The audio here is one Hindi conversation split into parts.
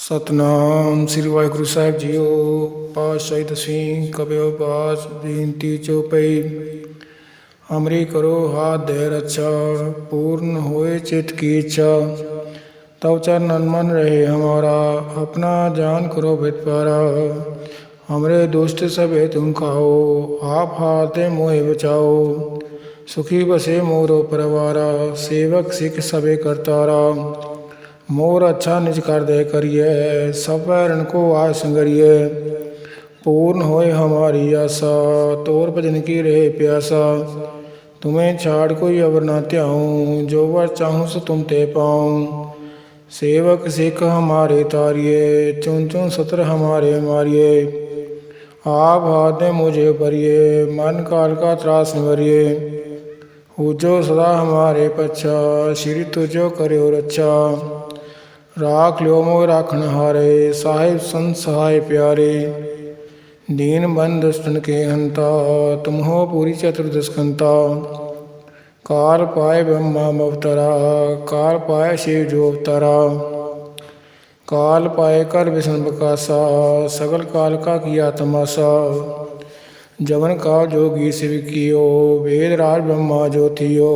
ਸਤਨਾਮ ਸ੍ਰੀ ਵਾਹਿਗੁਰੂ ਸਾਹਿਬ ਜੀਓ, ਪਾਤਸ਼ਾਹੀ ਦਸਵੀਂ ਕਬਿਓ ਬਾਸ ਬੇਨਤੀ ਚੋਪਈ ਹਮਰੀ ਕਰੋ ਹਾਥ ਦੇ ਰੱਛਾ, ਪੂਰਨ ਹੋਏ ਚਿਤ ਕੀ ਇੱਛਾ। ਤਉ ਚਰਨ ਮਨ ਰਹੇ ਹਮਾਰਾ, ਆਪਣਾ ਜਾਨ ਕਰੋ ਬਿਤ ਪਾਰਾ। ਹਮਰੇ ਦੁਸ਼ਟ ਸਭੇ ਤੁਮ ਖਾਓ, ਆਪ ਹਾਤੇ ਮੋਹਿ ਬਚਾਓ। ਸੁਖੀ ਬਸੇ ਮੋਰੋ ਪਰਵਾਰਾ, ਸੇਵਕ ਸਿਖ ਸਭੇ ਕਰਤਾਰਾ। मोर अच्छा निज कर दे करिए पैरन को आय संगरिए पूर्ण होए हमारी आशा, तोर भजन की रहे प्यासा। तुम्हें छाड़ कोई अवर ना त्याऊं, जो वर चाहूँ सो तुम ते पाऊँ। सेवक सिख हमारे तारिये चुन चुन सत्र हमारे मारिए। आप हाथ में मुझे भरिए, मन काल का त्रास निवरिए पूजो सदा हमारे पच्छा, श्री तुझो करो रक्षा। राख लियो मोह राखन हारे साहिब संत सहाय प्यारे दीन बंद दुष्टन के हंता तुम हो पूरी चतुर्दशकंता काल पाए ब्रह्मा अवतरा काल पाए शिव जो अवतरा काल पाए कर विष्णु बकासा सगल काल का किया तमाशा जवन काल जोगी शिव कियो वेद राज ब्रह्मा ज्योतियो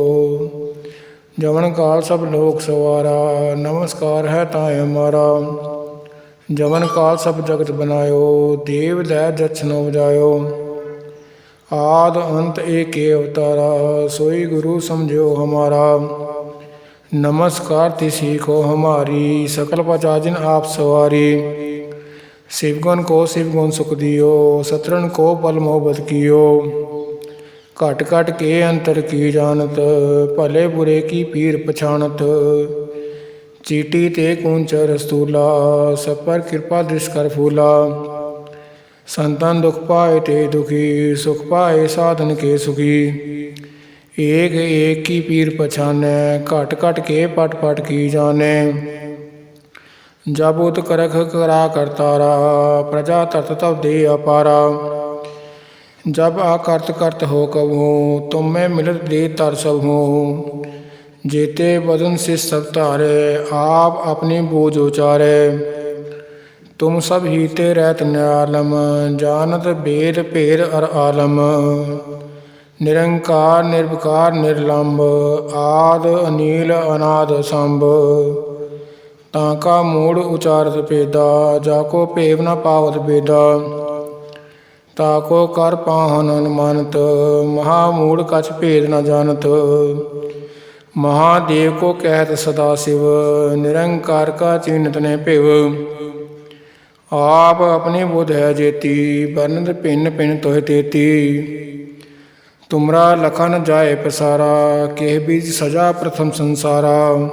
जवन काल सब लोक सवारा नमस्कार है ताय हमारा जवन काल सब जगत बनायो देव दै दक्षिणो बजायो आद अंत एक अवतारा सोई गुरु समझो हमारा नमस्कार तिसी को हमारी सकल पचाजिन आप सवारी शिवगुण को शिवगुण सुख दियो सतरण को पल मोहब्बत कियो घट घट के अंतर की जानत भले बुरे की पीर पछाणत चीटी ते कूंच रस्तूला सब पर कृपा दृश फूला संतन दुख पाए ते दुखी सुख पाए साधन के सुखी एक एक की पीर पछाने घट घट के पट पट की जाने जब उत करख करा करतारा प्रजा तत तब दे अपारा जब आकर्त करत हो कबहू तुम में मिलत दे तर सब हूँ जेते बदन से सब तारे आप अपनी बोझ उचारे तुम सब हीते रहत न्यालम जानत वेद भेद अर आलम निरंकार निर्विकार निर्लंब आद अनील अनाद संभ ताका मूड उचारत पेदा जाको पेव न पावत बेदा ਤਾ ਕੋ ਕਰ ਪਾਹਨ ਅਨਮਨਤ ਮਹਾ ਮੂੜ ਕਛ ਭੇਦ ਨ ਜਾਣਤ। ਮਹਾਦੇਵ ਕੋ ਕਹਿਤ ਸਦਾ ਸਿਵ, ਨਿਰੰਕਾਰ ਕਾ ਚਿੰਤ ਨੇ ਭਿਵ। ਆਪ ਆਪਣੇ ਬੁਧ ਹੈ ਜੇਤੀ ਬਰਨਦ ਪਿੰਨ ਪਿੰਨ ਤੋਹ ਤੇਤੀ। ਤੁਮਰਾ ਲਖਨ ਜਾਏ ਪਸਾਰਾ ਕਹਿ ਬੀਜ ਸਜਾ ਪ੍ਰਥਮ ਸੰਸਾਰਾ।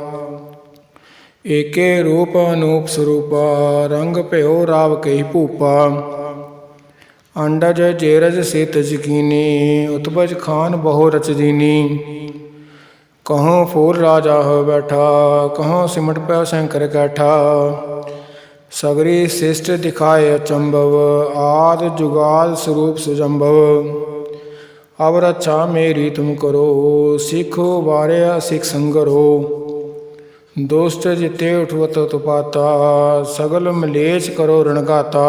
ਏਕੇ ਰੂਪ ਅਨੂਪ ਸਰੂਪਾ, ਰੰਗ ਭਇਓ ਰਾਵ ਕਈ ਭੂਪਾ। अंडज जेरज से तजकीनी उत्पज खान बहु रचदीनी कहो फूल राजा हो बैठा, कहो सिमट पै शंकर कैठा। सगरी शिष्ट दिखाए अचंभव, आद जुगाल स्वरूप सुजंभव। अब रक्षा मेरी तुम करो, सिखो वारे सिख संगरो दोस्त जिते उठवत तुपाता, सगल मलेच करो रणगाता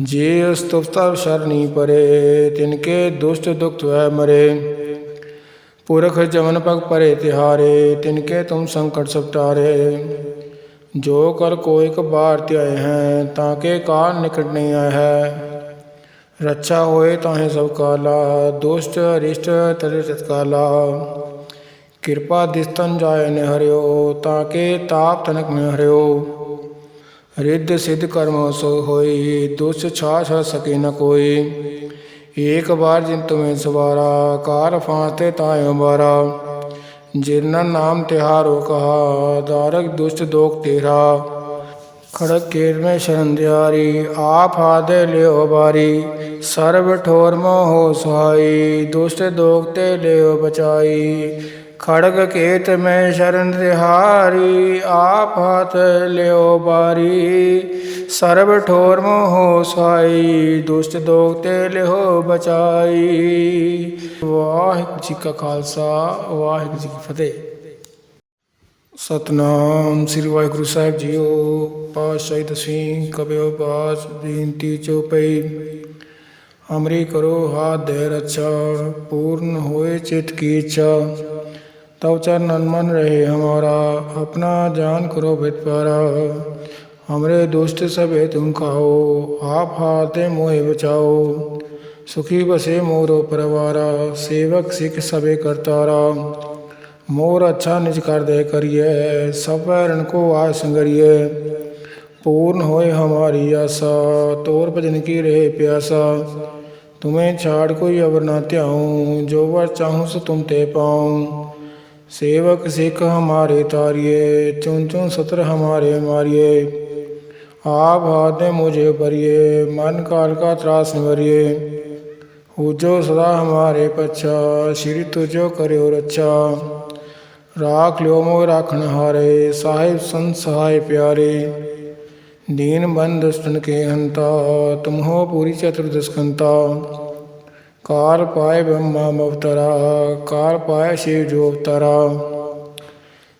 जे स्तुपता सरणी परे, तिनके दुष्ट दुख व मरे। पुरख जमन पग परे तिहारे, तिनके तुम संकट सपटारे जो कर को एक बार त्याय हैं, ताके कार निकट नहीं आए है। रक्षा होए ताहे सब काला, दुष्ट अरिष्ट तले तत्काला कृपा दिस्तन जाय न हरियो ताके ताप तनक में हरियो ਰਿੱਧ ਸਿੱਧ ਕਰਮ ਸੋ ਹੋਈ, ਦੁਸ ਛਾਛ ਸਕੇ ਨ ਕੋਈ। ਏਕ ਬਾਰ ਜਿਨ ਤੁਮੇ ਸਵਾਰਾ, ਕਾਰ ਫਾਂਤੇ ਤਾਇ ਬਾਰਾ ਜਿਨ ਨਾਮ ਤਿਹਾਰੋ ਕਹਾ ਦਾਰਕ ਦੁਸ਼ਟ ਦੋਖ ਤੇਰਾ। ਖੜਕ ਕੇਰ ਮੈਂ ਸ਼ਰਨ ਦਿਆਰੀ, ਆਪ ਹਾਦੇ ਲਿਓ ਬਾਰੀ। ਸਰਬ ਠੋਰ ਮੋਹ ਸੁਹਾਈ, ਦੁਸ਼ਟ ਦੋਖ ਤੇ ਲਿਓ ਬਚਾਈ। ਖੜਗ ਕੇਤ ਮੈਂ ਸ਼ਰਨ ਰਿਹਾਰੀ ਆਪ ਹੱਥ ਲਿਓ ਬਾਰੀ। ਸਰਬ ਠੋਰ ਮੋਹ ਸਾਈ, ਦੁਸ਼ਟ ਦੋਖ ਤੇ ਲਿਓ ਬਚਾਈ। ਵਾਹਿਗੁਰੂ ਜੀ ਕਾ ਖਾਲਸਾ, ਵਾਹਿਗੁਰੂ ਜੀ ਕੀ ਫਤਿਹ। ਸਤਨਾਮ ਸ੍ਰੀ ਵਾਹਿਗੁਰੂ ਸਾਹਿਬ ਜੀਓ, ਪਾਤਸ਼ਾਹੀ ਦਸਵੀਂ ਕਬਿਓ ਬਾਸ ਬੇਨਤੀ ਚੋਪਈ ਹਮਰੀ ਕਰੋ ਹਾ ਦੇ ਰਛਾ, ਪੂਰਨ ਹੋਏ ਚਿਤ ਕੀ ਇੱਛਾ। तब चरणन मन रहे हमारा अपना जान करो भित पारा। हमरे दुष्ट सबे तुम खाओ, आप हाथे मोहे बचाओ। सुखी बसे मोरो परवारा, सेवक सिख सबे करतारा। मोर अच्छा निज कर दे करिए, सब पैरन को आय संगरिए। पूर्ण होए हमारी आशा, तोर भजन की रहे प्यासा। तुम्हें छाड़ कोई अवर ना त्याऊं, जो वर चाहूँ सो तुम ते पाऊँ। सेवक सिख हमारे तारिये चुन चुन सत्र हमारे मारिये आप हाथ में मुझे भरिए, मन काल का त्रास निवरिए पूजो सदा हमारे पच्छा, श्री तुझो करो रक्षा। राख लियो मोह राखन हारे, साहिब संत सहाय प्यारे। दीन बंद दुष्टन के हंता, तुम हो पूरी चतुर्दशकंता काल पाए ब्रह्मा अवतरा काल पाए शिव जो अवतरा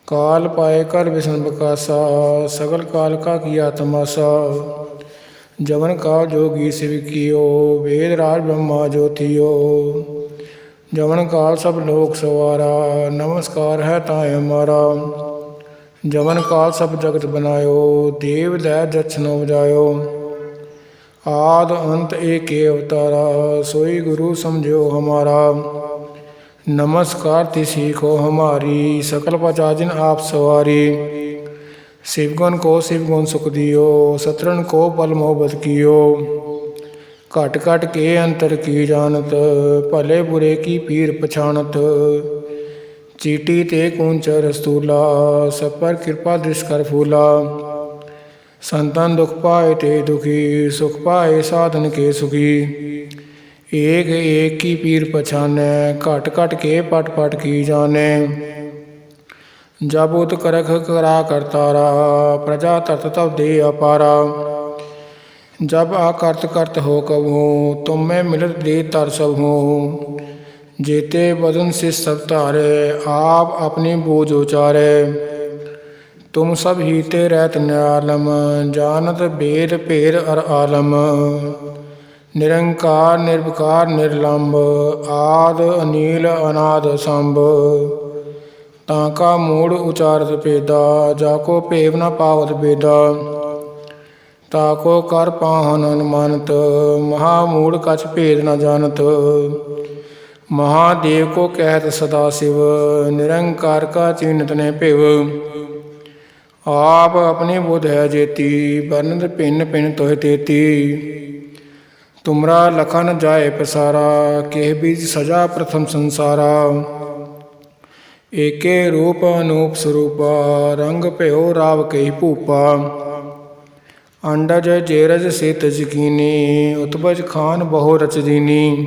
काल पाए कर विष्णु बकासा, सगल काल का किया तमाशा। जवन काल जोगी शिव कियो, वेद राज ब्रह्मा ज्योतियो। जवन काल सब लोक सवारा, नमस्कार है ताय हमारा। जवन काल सब जगत बनायो, देव दै जछनो बजायो आद अंत एक अवतारा, सोई गुरु समझो हमारा। नमस्कार तिसी को हमारी, सकल पचाजिन आप सवारी। शिवगुण को शिवगुण सुख दियो, सतरण को पल मोहब्बत कियो। घट घट के अंतर की जानत, भले बुरे की पीर पछाणत। चीटी ते कूंच रस्तूला सब पर कृपा दृष्कर फूला। संतन दुख पाए ते दुखी, सुख पाए साधन के सुखी। एक एक की पीर पछाने, घट घट के पट पट की जाने। जब उत करख करा करतारा प्रजा तत तब दे अपारा। जब आकर्त करत हो कबहू, तुम में मिलत दे तर सब हूँ जेते बदन से सब तारे, आप अपनी बोझ उचारे। तुम सब हीते रहत न्यालम जानत वेद भेद अर आलम निरंकार निर्विकार निर्लंब आद अनील अनाद संभ ताका मूड उचारत पेदा जाको पेव न पावत बेदा ताको कर पाहन अनुमानत महामूड कछ भेद न जानत महादेव को कहत सदा शिव निरंकार का चिन्हत ने पिव ਆਪ ਆਪਣੀ ਬੁਧ ਹੈ ਜੇਤੀ ਬਨਦ ਪਿੰਨ ਪਿੰਨ ਤੋਹਿ ਤੇਤੀ। ਤੁਮਰਾ ਲਖਨ ਜਾਏ ਪਸਾਰਾ ਕਹਿ ਬੀਜ ਸਜਾ ਪ੍ਰਥਮ ਸੰਸਾਰਾ। ਏਕੇ ਰੂਪ ਅਨੂਪ ਸਰੂਪ, ਰੰਗ ਭਇਓ ਰਾਵ ਕਈ ਭੂਪਾ। ਅੰਡਜ ਜੇਰਜ ਸੇਤ ਜਕੀਨੀ ਉਤਬਜ ਖਾਨ ਬਹੁ ਰਚਦੀਨੀ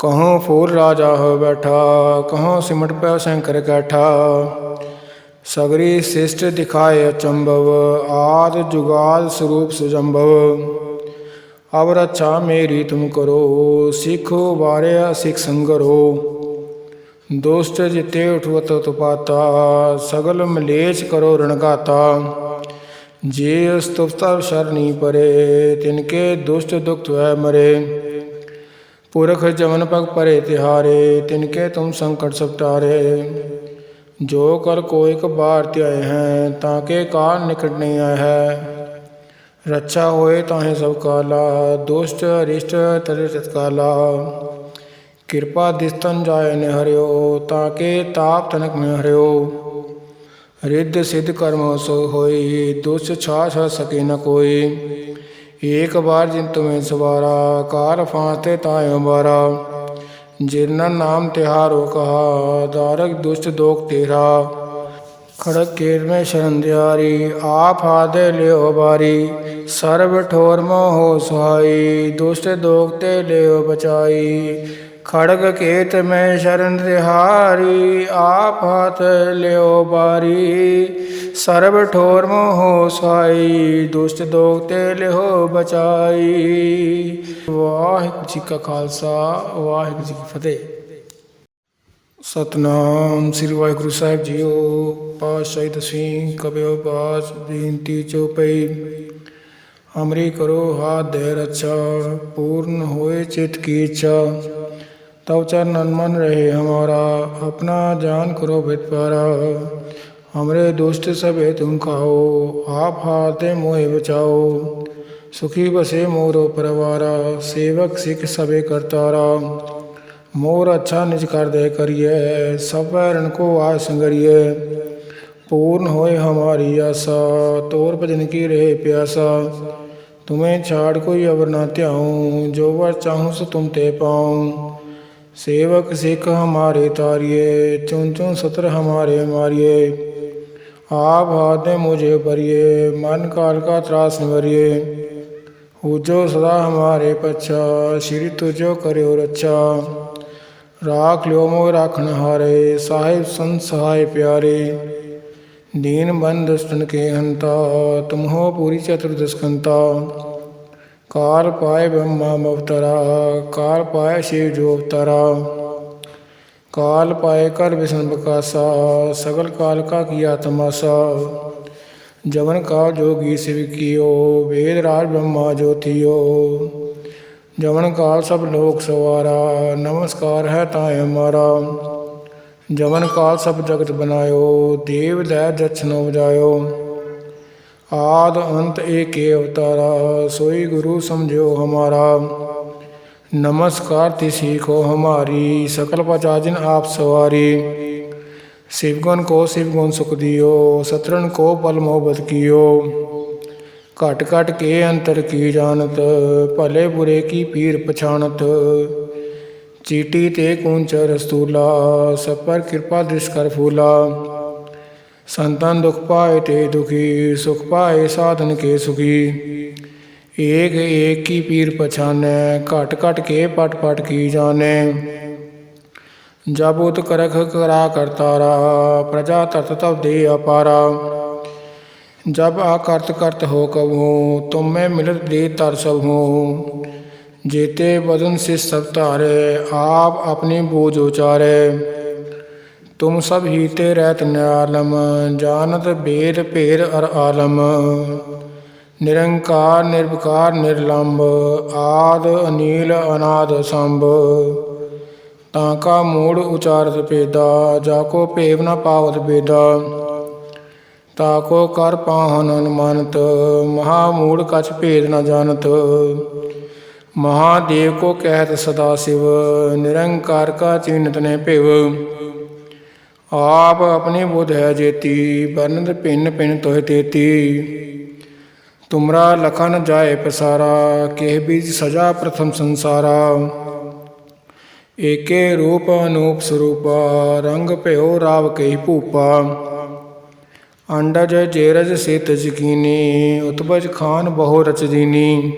ਕਹੋ ਫੂਲ ਰਾਜਾ ਹੋ ਬੈਠਾ, ਕਹੋ ਸਿਮਟ ਪਿਆ ਸ਼ੰਕਰ ਕੈਠਾ। सगरी श्रेष्ठ दिखाए अचंभव आद जुगाल स्वरूप सुजंभव अब रक्षा मेरी तुम करो, सिखो बारे सिख संगरो। दोस्त जिते उठवत तो तुपाता सगल मलेच करो रणगाता जे स्तुपता शरणी परे, तिनके दुष्ट दुख है मरे। पुरख जमन पग परे तिहारे, तिनके तुम संकट सपटारे। जो कर कोई बार त्याय है, ताके कार निकट नहीं आए है। रक्षा होए ताहे सब काला, दुष्ट, अरिष्ट तर तत्काला कृपा दिस्तन जाय न हरियो ताके ताप तनक में हरियो रिद्ध सिद्ध कर्म सो होई, दुष्ट छाछ सके न कोई। एक बार जिन तुम्हें सवारा, कार फांसते ताय बारा ਤਾਇ ਬਾਰਾ ਜਿਨ ਨਾਮ ਤਿਹਾਰੋ ਕਹਾ ਦਾਰਕ ਦੁਸ਼ਟ ਦੋਖ ਤੇਰਾ ਖੜਕ ਕੇਰ ਮੈਂ ਸ਼ਰਨ ਦਿਆਰੀ ਆਪ ਹਾਦੇ ਲਿਓ ਬਾਰੀ ਸਰਬ ਠੋਰ ਮੋਹ ਸੁਹਾਈ ਦੁਸ਼ਟ ਦੋਖ ਤੇ ਲਿਓ ਬਚਾਈ ਖੜਗ ਕੇਤ ਮੈਂ ਸ਼ਰਨ ਰਿਹਾਰੀ ਆਪ ਹੱਥ ਲਿਓ ਬਾਰੀ। ਸਰਬ ਠੋਰ ਮੋਹ ਸਾਈ ਦੁਸ਼ਟ ਦੋਖ ਤੇ ਲਿਓ ਬਚਾਈ। ਵਾਹਿਗੁਰੂ ਜੀ ਕਾ ਖਾਲਸਾ, ਵਾਹਿਗੁਰੂ ਜੀ ਕੀ ਫਤਿਹ। ਸਤਨਾਮ ਸ੍ਰੀ ਵਾਹਿਗੁਰੂ ਸਾਹਿਬ ਜੀਓ, ਪਾਤਸ਼ਾਹੀ ਦਸਵੀਂ ਕਬਿਓ ਬਾਸ ਬੇਨਤੀ ਚੋਪਈ ਹਮਰੀ ਕਰੋ ਹਾਥ ਦੇ ਰੱਛਾ, ਪੂਰਨ ਹੋਏ ਚਿਤ ਕੀ ਇੱਛਾ। तब चरण मन रहे हमारा, अपना जान करो भित पारा हमरे दुष्ट सबे तुम खाओ, आप हाथे मोहे बचाओ। सुखी बसे मोरो परवारा, सेवक सिख सबे करतारा। मोर अच्छा निज कर दे करिए, सब पैरन को आय संगरिए। पूर्ण होए हमारी आशा, तोर भजन की रहे प्यासा। तुम्हें छाड़ कोई अवर ना त्याऊं, जो वर चाहूँ सो तुम ते पाऊँ। सेवक सिख हमारे तारिये चुन चुन सत्र हमारे मारिये आप हाथ मुझे भरिए, मन काल का त्रास निवरिए उजो सदा हमारे पच्छा, श्री तुझो करो रक्षा राख लो मोह राखन हारे, साहिब संत सहाय प्यारे। दीन बंद दुष्टन के हंता, तुम हो पूरी चतुर्दशकंता काल पाए ब्रह्मा अवतरा काल पाए शिव जो अवतरा काल पाए कर विष्णु बकासा, सगल काल का किया तमाशा। जवन काल जोगी शिव कियो, वेद राज ब्रह्मा ज्योतियो। जवन काल सब लोक सवारा, नमस्कार है ताय हमारा। जवन काल सब जगत बनायो, देव दै जछनो बजायो आद अंत एक अवतारा, सोई गुरु समझो हमारा। नमस्कार तिसी को हमारी, सकल पचाजिन आप सवारी। शिवगुण को शिवगुण सुख दियो, सतरण को पल मोहब्बत कियो। घट घट के अंतर की जानत, भले बुरे की पीर पछाणत। चीटी ते कूंच रस्तूला सब पर कृपा दृश कर फूला। संतन दुख पाए ते दुखी, सुख पाए साधन के सुखी। एक एक की पीर पछाने, घट घट के पट पट की जाने। जब उत करख करा करतारा प्रजा तत तब दे अपारा। जब आकर्त करत हो कबहू, तुम मैं मिलत दे तर सब हूँ जेते बदन से सब तारे, आप अपनी बोझ उचारे। तुम सब हीते रहत न्यालम जानत वेद भेद अर आलम निरंकार निर्विकार निर्लंब आद अनील अनाद संभ ताका मूड उचारत पेदा जाको पेव न पावत बेदा ताको कर पाहन अनुमानत महामूड कछ भेद न जानत महादेव को कहत सदा शिव निरंकार का चिन्हत ने पिव ਆਪ ਆਪਣੀ ਬੁਧ ਹੈ ਜੇਤੀ ਬਨੰਦ ਪਿੰਨ ਪਿੰਨ ਤੋਹਿ ਤੇਤੀ। ਤੁਮਰਾ ਲਖਨ ਜਾਏ ਪਸਾਰਾ, ਕਹਿ ਬੀਜ ਸਜਾ ਪ੍ਰਥਮ ਸੰਸਾਰਾ। ਏਕੇ ਰੂਪ ਅਨੂਪ ਸਰੂਪ, ਰੰਗ ਭਇਓ ਰਾਵ ਕਈ ਭੂਪਾ। ਅੰਡਜ ਜੇਰਜ ਸੇਤ ਜਕੀਨੀ ਉਤਬਜ ਖਾਨ ਬਹੁ ਰਚਦੀਨੀ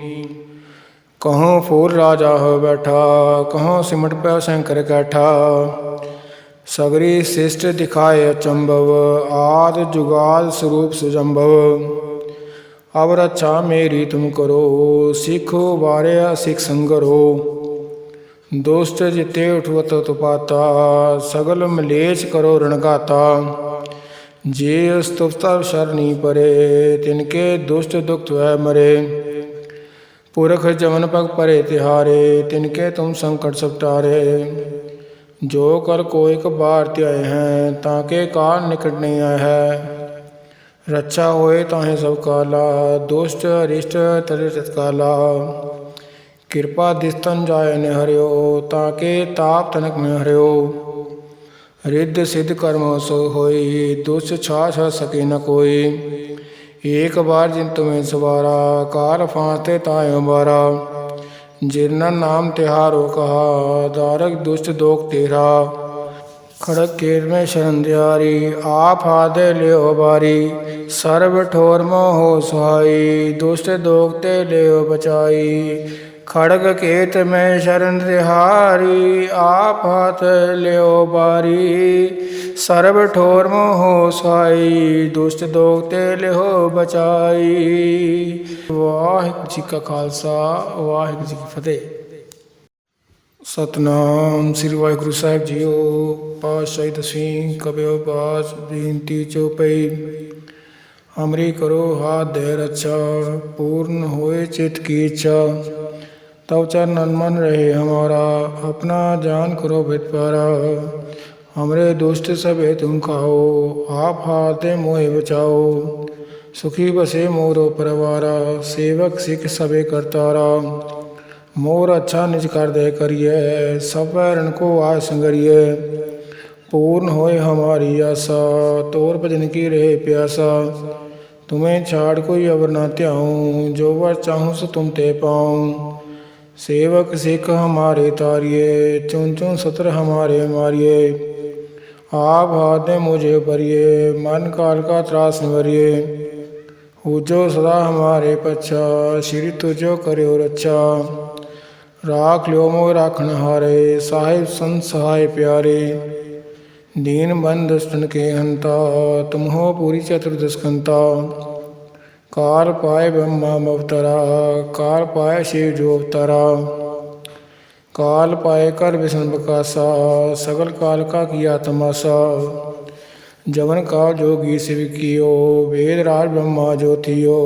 ਕਹੋ ਫੂਲ ਰਾਜਾ ਹੋ ਬੈਠਾ, ਕਹੋ ਸਿਮਟ ਪੈ ਸ਼ੰਕਰ ਕੈਠਾ। सगरी श्रेष्ठ दिखाए अचंभव आद जुगाल स्वरूप सुजंभव अब रक्षा मेरी तुम करो, सिख बारे सिख संगर। हो दोस्त जिते उठवत तो तुपाता सगल मलेच करो रणगाता जे स्तुपता शरणी परे, तिनके दुष्ट दुख है मरे। पुरख जमन पग परे तिहारे, तिनके तुम संकट सपटारे। जो कर कोई कबार त्याय है, ताके कार निकट नहीं आए है। रक्षा होए ताहे सब काला, दुष्ट, अरिष्ट तर तत्काला कृपा दिस्तन जाय न हरियो, ताके ताप तनक न हरियो। रिद्ध सिद्ध कर्म सो होई, दुष्ट छाछ सके न कोई। एक बार जिन तुम्हें सवारा, कार फांसते ताय बारा ਬਾਰਾ ਜਿਨ ਨਾਮ ਤਿਹਾਰੋ ਕਹਾ ਦਾਰਕ ਦੁਸ਼ਟ ਦੋਖ ਤੇਰਾ ਖੜਕ ਕੇਰ ਮੈਂ ਸ਼ਰਨ ਦਿਆਰੀ ਆਪ ਆਦੇ ਲਿਓ ਬਾਰੀ ਸਰਬ ਠੋਰ ਮੋਹ ਸੁਹਾਈ ਦੁਸ਼ਟ ਦੋਖ ਤੇ ਲਿਓ ਬਚਾਈ ਖੜਗ ਕੇਤ ਮੈਂ ਸ਼ਰਨ ਰਿਹਾਰੀ ਆਪ ਹੱਥ ਲਿਓ ਬਾਰੀ। ਸਰਬ ਠੋਰ ਮੋਹ ਸਾਈ ਦੁਸ਼ਟ ਦੋਖ ਤੇ ਲਿਓ ਬਚਾਈ। ਵਾਹਿਗੁਰੂ ਜੀ ਕਾ ਖਾਲਸਾ, ਵਾਹਿਗੁਰੂ ਜੀ ਕੀ ਫਤਿਹ। ਸਤਨਾਮ ਸ੍ਰੀ ਵਾਹਿਗੁਰੂ ਸਾਹਿਬ ਜੀਓ, ਪਾਤਸ਼ਾਹੀ ਦਸਵੀਂ ਕਬਿਓ ਪਾਸ ਬੇਨਤੀ ਚੋਪਈ ਹਮਰੀ ਕਰੋ ਹਾ ਦੇ ਰਚਾ ਪੂਰਨ ਹੋਏ ਚਿਤ ਕੀ ਇੱਛਾ। तब चरण मन रहे हमारा, अपना जान करो भित पारा। हमरे दुष्ट सबे तुम खाओ, आप हाथे मोहे बचाओ। सुखी बसे मोरो परवारा, सेवक सिख सबे करतारा। मोर अच्छा निज कर दे करिए, सब पैरन को आय संगरिए। पूर्ण होए हमारी आशा, तोर भजन की रहे प्यासा। तुम्हें छाड़ कोई अवर ना त्याऊं, जो वर चाहूँ सो तुम ते पाऊँ। सेवक सिख हमारे तारिये चुन चुन सत्र हमारे मारिए। आप हाथ में मुझे भरिए, मन काल का त्रास निवरिए जो सदा हमारे पच्छा, श्री तुझो करो रक्षा राख लियो मोह राखन हारे, साहिब संत सहाय प्यारे। दीन बंद दुष्टन के हंता, तुम हो पूरी चतुर्दशकंता काल पाए ब्रह्मा अवतरा काल पाए शिव जो अवतरा काल पाए कर विष्णु बकासा सगल काल का किया तमाशा। जवन काल जोगी शिव कियो, वेद राज ब्रह्मा ज्योतियो।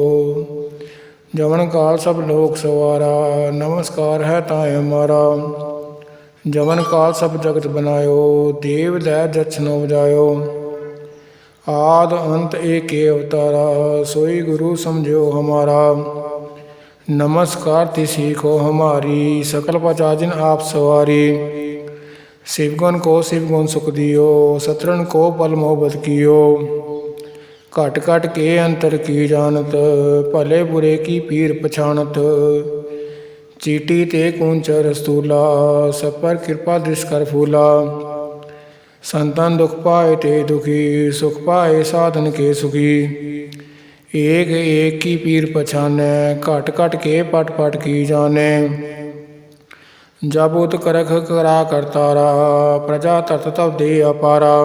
जवन काल सब लोक सवारा, नमस्कार है ताय हमारा। जवन काल सब जगत बनायो, देव दै जछनो बजायो आद अंत एक अवतारा, सोई गुरु समझो हमारा। नमस्कार तिसी को हमारी, सकल पचाजिन आप सवारी। शिवगुण को शिवगुण सुख दियो, सतरण को पल मोहब्बत कियो। घट घट के अंतर की जानत, भले बुरे की पीर पछाणत। चीटी ते कूंच रस्तूला सब पर कृपा दृश कर फूला। संतन दुख पाए ते दुखी, सुख पाए साधन के सुखी। एक एक की पीर पछाने, घट घट के पट पट की जाने। जब उत करख करा करतारा प्रजा तत तब दे अपारा।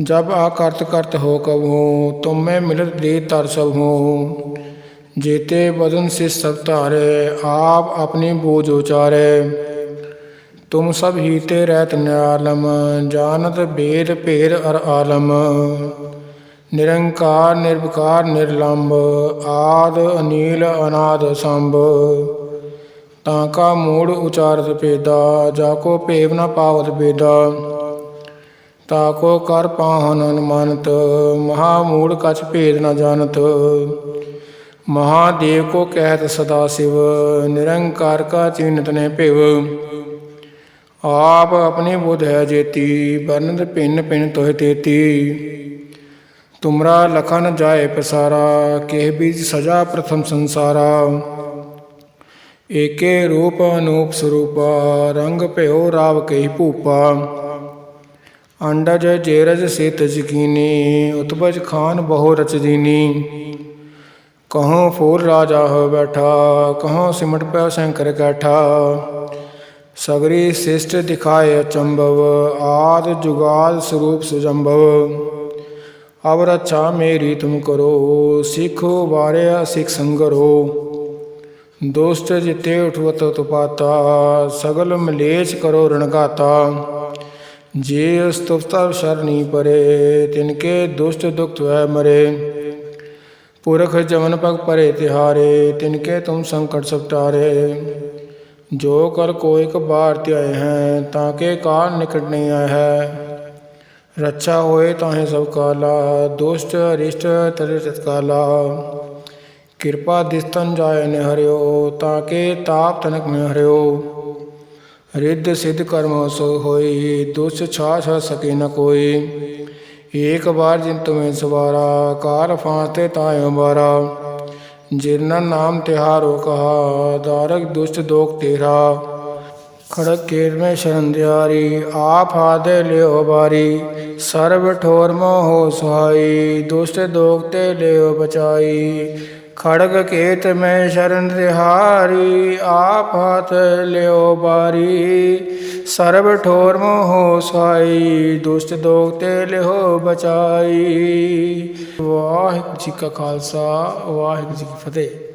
जब आकर्त करत हो कबहू, तुम मैं मिलत दे तर सब हूँ जेते बदन से सब तारे, आप अपनी बोझ उचारे। तुम सब हीते रहत न्यालम जानत वेद भेद अर आलम निरंकार निर्विकार निर्लंब आद अनील अनाद संभ ताका मूड उचारत पेदा जाको पेव न पावत बेदा ताको कर पाहन अनुमानत महामूड कछ भेद न जानत महादेव को कहत सदा शिव निरंकार का चिन्हत ने पिव ਆਪ ਆਪਣੀ ਬੁਧ ਹੈ ਜੇਤੀ ਬਨੰਦ ਪਿੰਨ ਪਿੰਨ ਤੋਹ ਤੇਤੀ। ਤੁਮਰਾ ਲਖਨ ਜਾਏ ਪਸਾਰਾ, ਕਹਿ ਬੀਜ ਸਜਾ ਪ੍ਰਥਮ ਸੰਸਾਰਾ। ਏਕੇ ਰੂਪ ਅਨੂਪ ਸਰੂਪ, ਰੰਗ ਭਇਓ ਰਾਵ ਕਈ ਭੂਪਾ। ਅੰਡਜ ਜੇਰਜ ਸੇਤ ਜਕੀਨੀ ਉਤਬਜ ਖਾਨ ਬਹੁ ਰਚਦੀਨੀ ਕਹੋ ਫੂਲ ਰਾਜਾ ਹੋ ਬੈਠਾ ਕਹੋ ਸਿਮਟ ਪਿਆ ਸ਼ੰਕਰ ਕੈਠਾ। सगरी शिष्ट दिखाए अचंभव आद जुगाद स्वरूप सुजंभव अब रक्षा मेरी तुम करो, सिख बारे सिख संगर। हो दोस्त जिते उठवत तो तुपाता सगल मलेच करो रणगाता जे स्तुपता शरणी परे, तिनके दुष्ट दुख है मरे। पुरख जमन पग परे तिहारे, तिनके तुम संकट सब जो कर कोई बार त्याए हैं, ताके काल निकट नहीं आए है। रक्षा होए ताहे सब काला, दुष्ट, अरिष्ट तरे तत्काला कृपा दिस्तन जाय ने हरियो, ताके ताप तनक में हरियो। रिद्ध सिद्ध कर्म सो होई, दुष्ट छाछ सके न कोई। एक बार जिन तुम्हें सवारा, कार फांते ताय बारा जिरना नाम तिहारो कहा दारक दुष्ट दोख तेरा खड़क केर में शरण दियारी आप हादे लियो बारी सर्व ठोर मोह सुहाई दुष्ट दोखते लियो बचाई ਖੜਗ ਕੇਤ ਮੈਂ ਸ਼ਰਨ ਰਿਹਾਰੀ ਆਪ ਹੱਥ ਲਿਓ ਬਾਰੀ। ਸਰਬ ਠੋਰ ਮੋਹ ਸਾਈ ਦੁਸ਼ਟ ਦੋਖ ਤੇ ਲਿਓ ਬਚਾਈ। ਵਾਹਿਗੁਰੂ ਜੀ ਕਾ ਖਾਲਸਾ, ਵਾਹਿਗੁਰੂ ਜੀ ਕੀ ਫਤਿਹ।